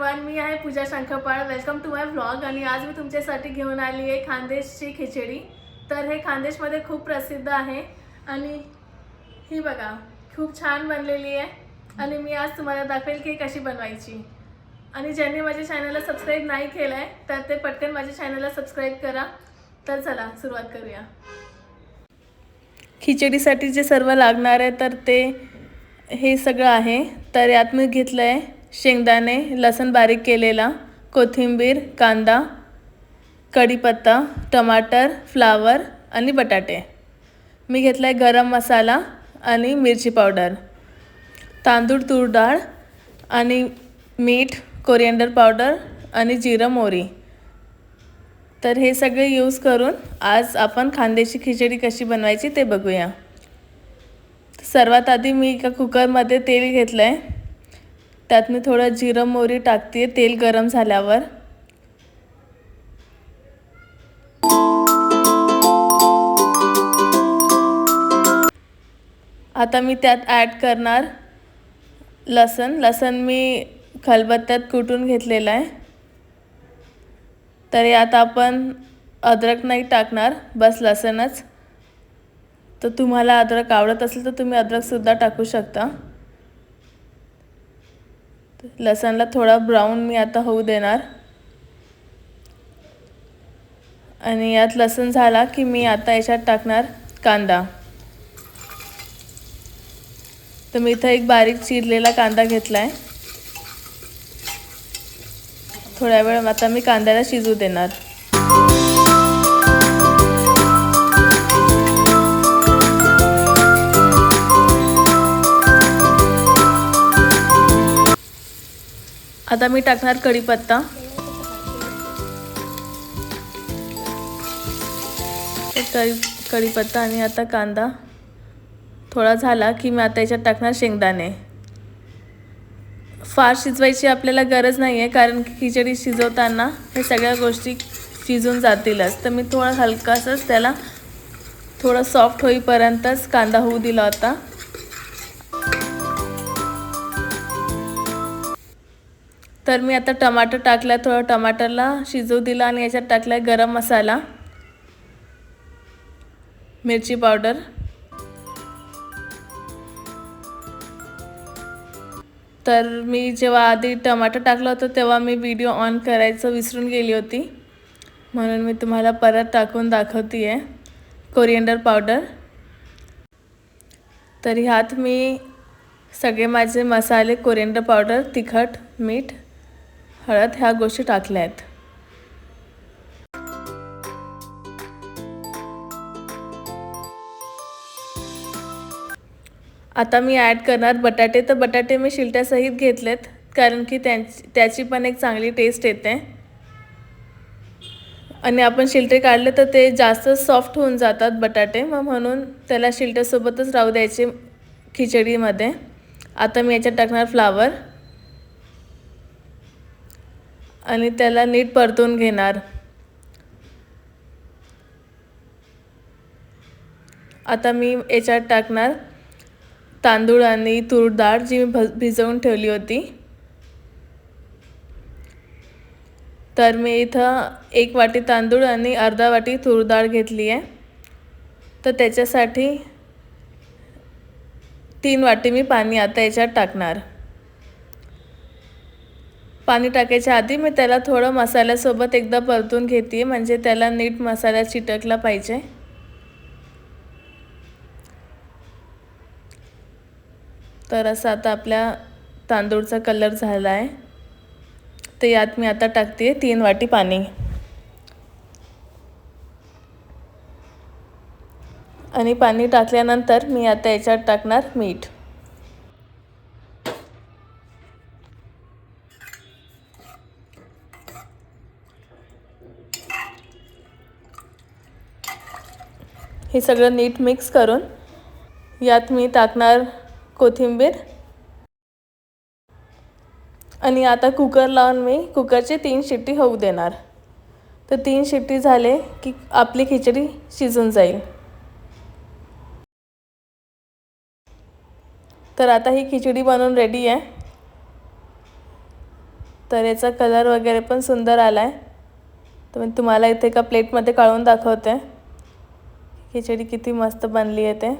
Everyone मी आहे Pooja Shankhpal welcome to my vlog आणि आज मी तुमच्यासाठी घेऊन आली आहे खानदेशची खिचडी. तर हे खानदेशमध्ये खूप प्रसिद्ध आहे. आणि ही बघा खूप छान बनलेली आहे. आणि मी आज तुम्हाला दाखवेल की कशी बनवायची. आणि ज्यांनी माझ्या चॅनलला सबस्क्राईब नाही केलं आहे तर ते पटकन माझ्या चॅनलला सबस्क्राईब करा. तर चला सुरुवात करूया. खिचडीसाठी जे सर्व लागणार आहे तर ते हे सगळं आहे. तर यात मी घेतलं आहे शेंगदाणे लसण बारीक केलेला कोथिंबीर कांदा कढीपत्ता टमाटर फ्लावर आणि बटाटे. मी घेतला आहे गरम मसाला आणि मिरची पावडर. तांदूळ तूर डाळ आणि मीठ कोरिअंडर पावडर आणि जिरं मोहरी. तर हे सगळे यूज करून आज आपण खांद्याची खिचडी कशी बनवायची ते बघूया. सर्वात आधी मी एका कुकरमध्ये तेल घेतलं आहे त्यात मी थोडं जिरं मोहरी टाकते तेल गरम झाल्यावर. आता मी त्यात ॲड करणार लसण. लसण मी खलबत्त्यात कुटून घेतलेलं आहे. तरी आता आपण अद्रक नाही टाकणार बस लसणच. तर तुम्हाला अद्रक आवडत असेल तर तुम्ही अद्रकसुद्धा टाकू शकता. लसणला थोडा ब्राऊन मी आता होऊ देणार. आणि यात लसण झाला की मी आता याच्यात टाकणार कांदा. तर मी इथं एक बारीक चिरलेला कांदा घेतला आहे थोड्या वेळ आता मी कांद्याला शिजू देणार. आता मी टाकणार कढीपत्ता. कढी कढीपत्ता आणि आता कांदा. थोडा झाला की मी आता याच्यात टाकणार शेंगदाणे. फार शिजवायची आपल्याला गरज नाही आहे कारण की खिचडी शिजवताना हे सगळ्या गोष्टी शिजून जातीलच. तर मी थोडा हलकासच त्याला थोडं सॉफ्ट होईपर्यंतच कांदा होऊ दिला होता. तर मी आता टमाटर टाकला थोडं टमाटरला शिजवू दिला आणि याच्यात टाकला गरम मसाला. मिरची पावडर. तर मी जेव्हा आधी टमाटर टाकलं होतं तेव्हा मी व्हिडिओ ऑन करायचं विसरून गेली होती. म्हणून मी तुम्हाला परत टाकून दाखवते आहे कोरिअंडर पावडर तर ह्यात मी सगळे माझे मसाले कोरिअंडर पावडर तिखट मीठ हळद ह्या गोष्टी टाकल्या आहेत. आता मी ॲड करणार बटाटे. तर बटाटे मी शिलट्यासहित घेतलेत कारण की त्यांची त्याची पण एक चांगली टेस्ट येते. आणि आपण शिलटे काढले तर ते जास्त सॉफ्ट होऊन जातात बटाटे. मग म्हणून त्याला शिलट्यासोबतच राहू द्यायचे खिचडीमध्ये. आता मी याच्यात टाकणार फ्लावर आणि त्याला नीट परतून घेणार. आता मी याच्यात टाकणार तांदूळ आणि तूर डाळ जी मी भिजवून ठेवली होती. तर मी इथं एक वाटी तांदूळ आणि अर्धा वाटी तूर डाळ घेतली आहे. तर त्याच्यासाठी तीन वाटी मी पाणी आता याच्यात टाकणार. पाणी टाकायच्या आधी मी त्याला थोडं मसाल्यासोबत एकदा परतून घेते म्हणजे त्याला नीट मसाला चिटकला पाहिजे. तर असं आता आपल्या तांदूळचा कलर झाला आहे तर यात मी आता टाकते तीन वाटी पाणी. आणि पाणी टाकल्यानंतर मी आता याच्यात टाकणार मीठ. हे सगळं नीट मिक्स करून यात मी टाकणार कोथिंबीर. आणि आता कुकर लावून मी कुकरची तीन शिट्टी होऊ देणार. तर तीन शिट्टी झाले की आपली खिचडी शिजून जाईल. तर आता ही खिचडी बनवून रेडी आहे. तर याचा कलर वगैरे पण सुंदर आला आहे तर मी तुम्हाला इथे एका प्लेटमध्ये काढून दाखवते. खिचडी किती मस्त बनली आहे ते.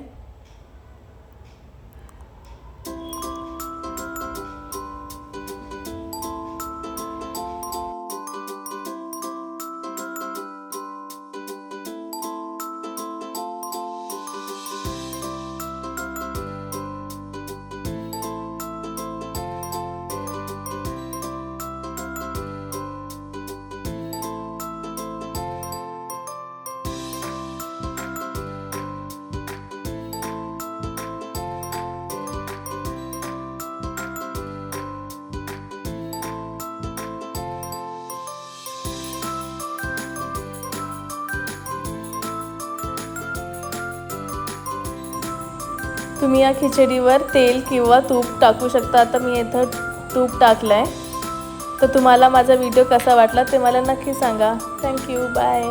तुम्ही या खिचडीवर तेल किंवा तूप टाकू शकता. आता मी इथं तूप टाकलं आहे तर तुम्हाला माझा व्हिडिओ कसा वाटला ते मला नक्की सांगा. Thank you bye